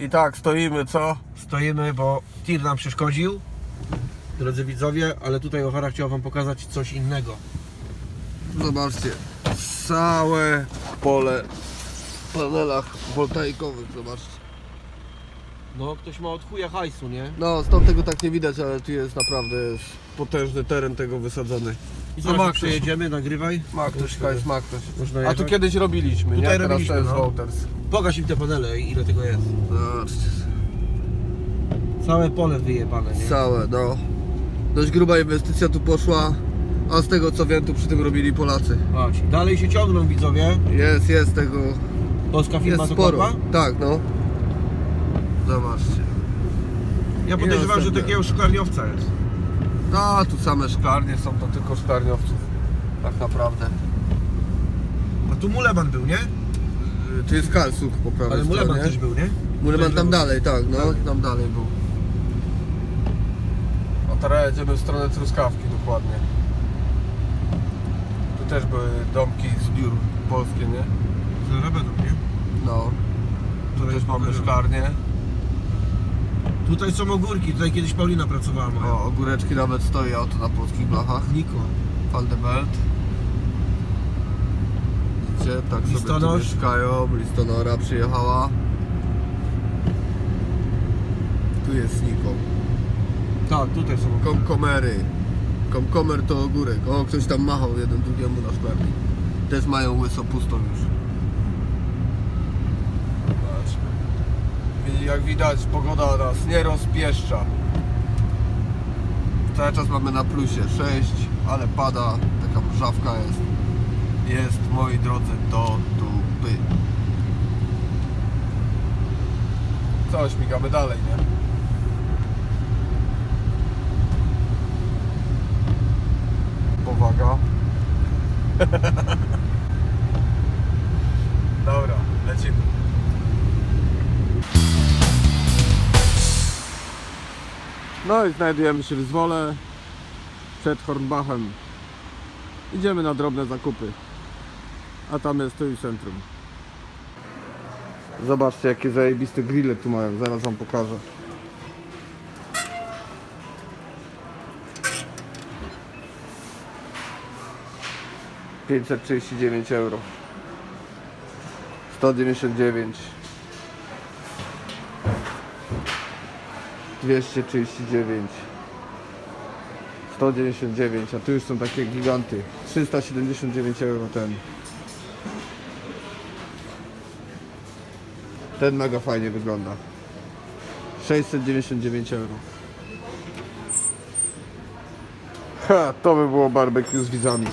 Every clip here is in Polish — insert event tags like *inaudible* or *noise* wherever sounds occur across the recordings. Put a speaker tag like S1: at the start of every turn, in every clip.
S1: I tak, stoimy, co?
S2: Stoimy, bo tir nam przeszkodził. Drodzy widzowie, ale tutaj Ochara chciał Wam pokazać coś innego.
S1: Zobaczcie, całe pole w panelach voltaikowych, zobaczcie.
S2: No, ktoś ma od chuja hajsu, nie?
S1: No, stąd tego tak nie widać, ale tu jest naprawdę jest potężny teren tego wysadzony.
S2: I
S1: No, ma ktoś-
S2: przejedziemy, nagrywaj.
S1: Ma ktoś, hajs, ma ktoś.
S2: Można
S1: A tu
S2: jechać.
S1: kiedyś robiliśmy,
S2: Tutaj
S1: nie? Teraz
S2: robiliśmy,
S1: to jest
S2: no.
S1: Wouters.
S2: Pokaż im te panele, ile tego jest.
S1: Zobaczcie,
S2: Całe pole wyjebane, nie?
S1: całe, no. Dość gruba inwestycja tu poszła, a z tego co wiem, tu przy tym robili Polacy.
S2: Patrz, dalej się ciągną widzowie.
S1: Jest, jest tego,
S2: Polska firma
S1: jest
S2: to
S1: sporo. Tak, no. Zobaczcie.
S2: Ja podejrzewam, że
S1: Jest,
S2: takiego szklarniowca jest.
S1: No, tu same szklarnie są, to tylko szklarniowców. Tak naprawdę.
S2: A tu Muleman był, nie?
S1: Tu jest Kalsuch po prawej
S2: Ale Muleman
S1: stronie.
S2: też był, nie?
S1: Muleman tam
S2: był.
S1: dalej, tak, no,
S2: Tak.
S1: tam dalej był. A teraz jedziemy w stronę Truskawki dokładnie. Tu też były domki z biur polskie, nie?
S2: Zaraz będą, nie?
S1: No. Tu
S2: Tutaj
S1: też mamy
S2: pokażę.
S1: szklarnię.
S2: Tutaj są ogórki, tutaj kiedyś Paulina pracowała moja.
S1: O, ogóreczki nawet stoi auto na polskich blachach.
S2: Niko.
S1: Faldebelt. Widzicie, tak sobie tu mieszkają. Listonora przyjechała. Tu jest Niko.
S2: Tak, tutaj są.
S1: Komkomery. Komkomer to ogórek. O, ktoś tam machał jeden drugiemu na szklarni. Też mają łyso pusto już. Zobaczmy. Jak widać pogoda nas nie rozpieszcza. Cały czas mamy na plusie 6, ale pada, taka mrzawka jest. Jest, moi drodzy, do dupy. Co, śmigamy dalej, nie? Powaga. *laughs* Dobra, lecimy. No i znajdujemy się w Zwole przed Hornbachem. Idziemy na drobne zakupy. A tam jest tu i centrum. Zobaczcie jakie zajebiste grille tu mają, zaraz wam pokażę. Pięćset trzydzieści dziewięć euro. Sto dziewięćdziesiąt dziewięć. 239 199, a tu już są takie giganty 379 euro ten Ten mega fajnie wygląda. 699 euro. Ha, to by było barbecue z widzami.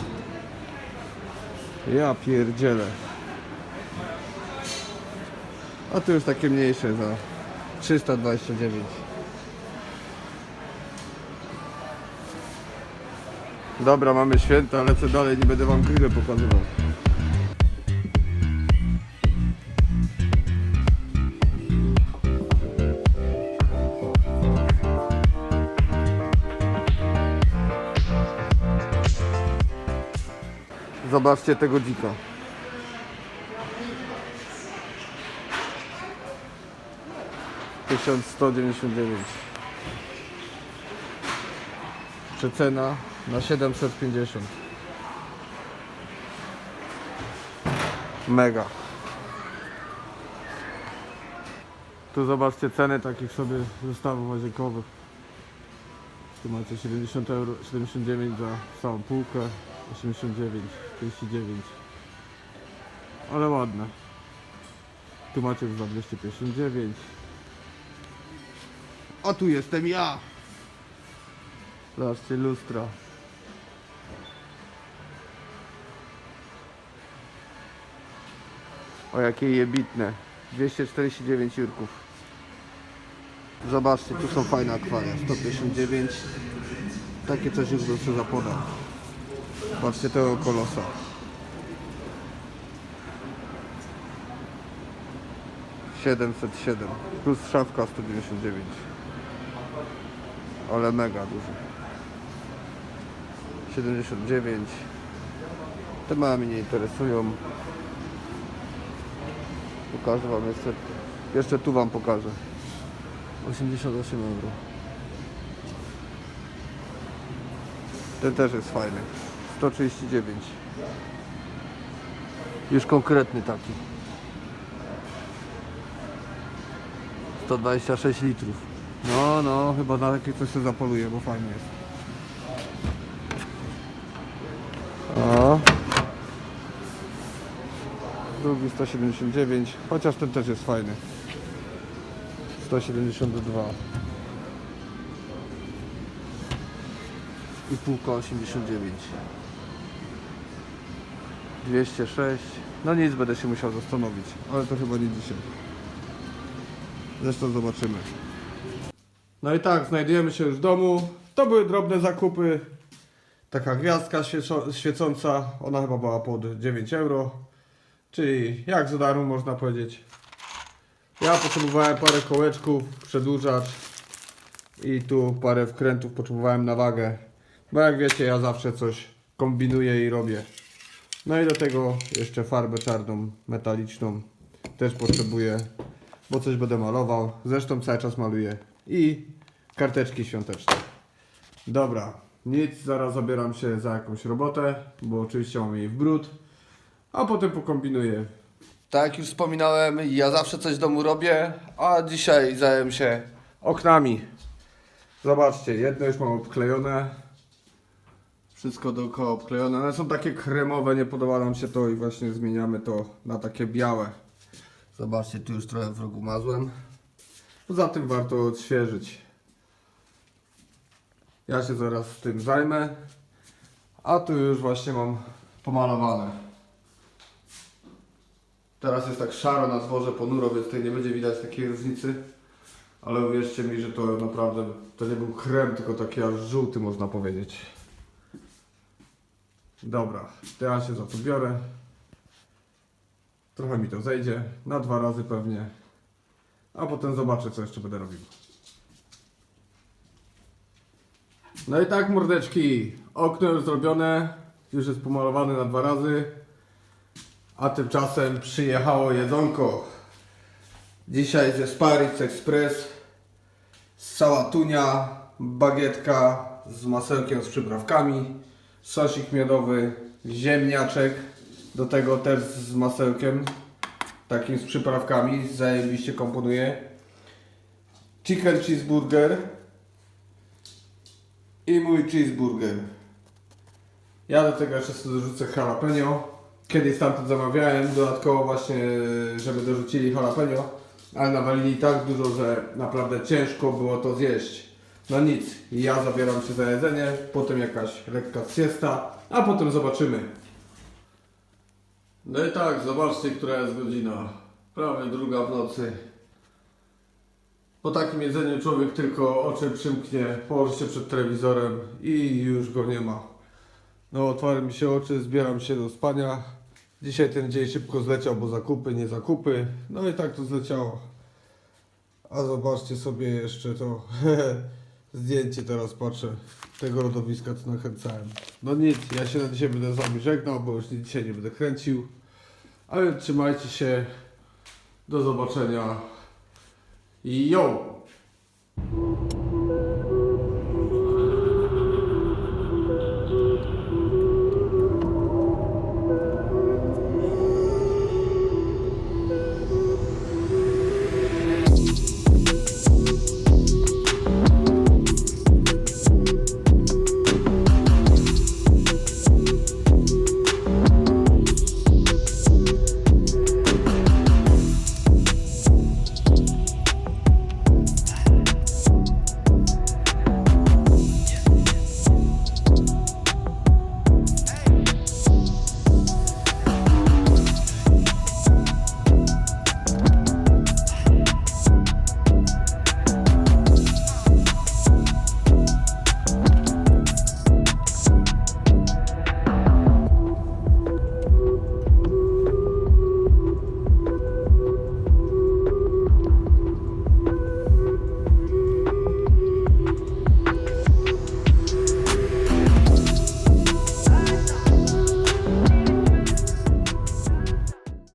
S1: Ja pierdzielę. A tu już takie mniejsze za 329 Dobra, mamy święta, lecę dalej, nie będę wam grille pokazywał. Zobaczcie tego dzika. Tysiąc sto dziewięćdziesiąt dziewięć. Przecena na 750. Mega. Tu zobaczcie ceny takich sobie zestawów łazienkowych. Tu macie 70 euro, 79 za całą półkę, 89, 39. Ale ładne. Tu macie za 259. A tu jestem ja! Zobaczcie lustra. O jakie jebitne. 249 jurków. Zobaczcie, tu są fajne akwaria. 159. Takie coś już bym zapodał. Patrzcie tego kolosa. Siedemset siedem plus szafka 199 ale mega duży 79 te małe mnie nie interesują pokażę wam jeszcze Jeszcze tu Wam pokażę. 88 euro. Ten też jest fajny. 139. Już konkretny taki. 126 litrów. No, no, chyba na takie coś się zapoluje, bo fajnie jest. O. Drugi 179, chociaż ten też jest fajny. 172. I półka 89. 206. No nic, będę się musiał zastanowić, ale to chyba nie dzisiaj. Zresztą zobaczymy. No i tak, znajdujemy się już w domu. To były drobne zakupy. Taka gwiazdka świecąca, ona chyba była pod 9 euro. Czyli jak za darmo można powiedzieć. Ja potrzebowałem parę kołeczków, przedłużacz i tu parę wkrętów potrzebowałem na wagę. Bo jak wiecie, ja zawsze coś kombinuję i robię. No i do tego jeszcze farbę czarną, metaliczną też potrzebuję, bo coś będę malował. Zresztą cały czas maluję. I karteczki świąteczne. Dobra, nic, zaraz zabieram się za jakąś robotę, bo oczywiście mam jej w brud, a potem pokombinuję. Tak jak już wspominałem, ja zawsze coś w domu robię, a dzisiaj zająłem się oknami. Zobaczcie, jedno już mam obklejone. Wszystko dookoła obklejone. One są takie kremowe, nie podoba nam się to i właśnie zmieniamy to na takie białe. Zobaczcie, tu już trochę w rogu mazłem. Poza tym warto odświeżyć. Ja się zaraz tym zajmę. A tu już właśnie mam pomalowane. Teraz jest tak szaro na dworze, ponuro, więc tutaj nie będzie widać takiej różnicy. Ale uwierzcie mi, że to naprawdę, to nie był krem, tylko taki aż żółty można powiedzieć. Dobra, teraz się za to biorę. Trochę mi to zejdzie, na dwa razy pewnie. A potem zobaczę, co jeszcze będę robił. No i tak, mordeczki, okno już zrobione, już jest pomalowane na dwa razy. A tymczasem przyjechało jedzonko. Dzisiaj ze Sparitz Express, sałatunia, bagietka z masełkiem z przyprawkami, sosik miodowy, ziemniaczek, do tego też z masełkiem, takim z przyprawkami, zajebiście komponuje. Chicken cheeseburger i mój cheeseburger. Ja do tego jeszcze sobie dorzucę jalapeno. Kiedyś stamtąd zamawiałem, dodatkowo właśnie, żeby dorzucili jalapeno, ale nawalili tak dużo, że naprawdę ciężko było to zjeść. No nic, ja zabieram się za jedzenie, potem jakaś lekka siesta, a potem zobaczymy. No i tak, zobaczcie, która jest godzina. Prawie druga w nocy. Po takim jedzeniu człowiek tylko oczy przymknie, położy się przed telewizorem i już go nie ma. No, otwarły mi się oczy, zbieram się do spania. Dzisiaj ten dzień szybko zleciał, bo zakupy, nie zakupy. No i tak to zleciało. A zobaczcie sobie jeszcze to *laughs* zdjęcie teraz patrzę tego lodowiska, co nakręcałem. No nic, ja się na dzisiaj będę z wami żegnał, bo już dzisiaj nie będę kręcił. Ale trzymajcie się. Do zobaczenia. Yo!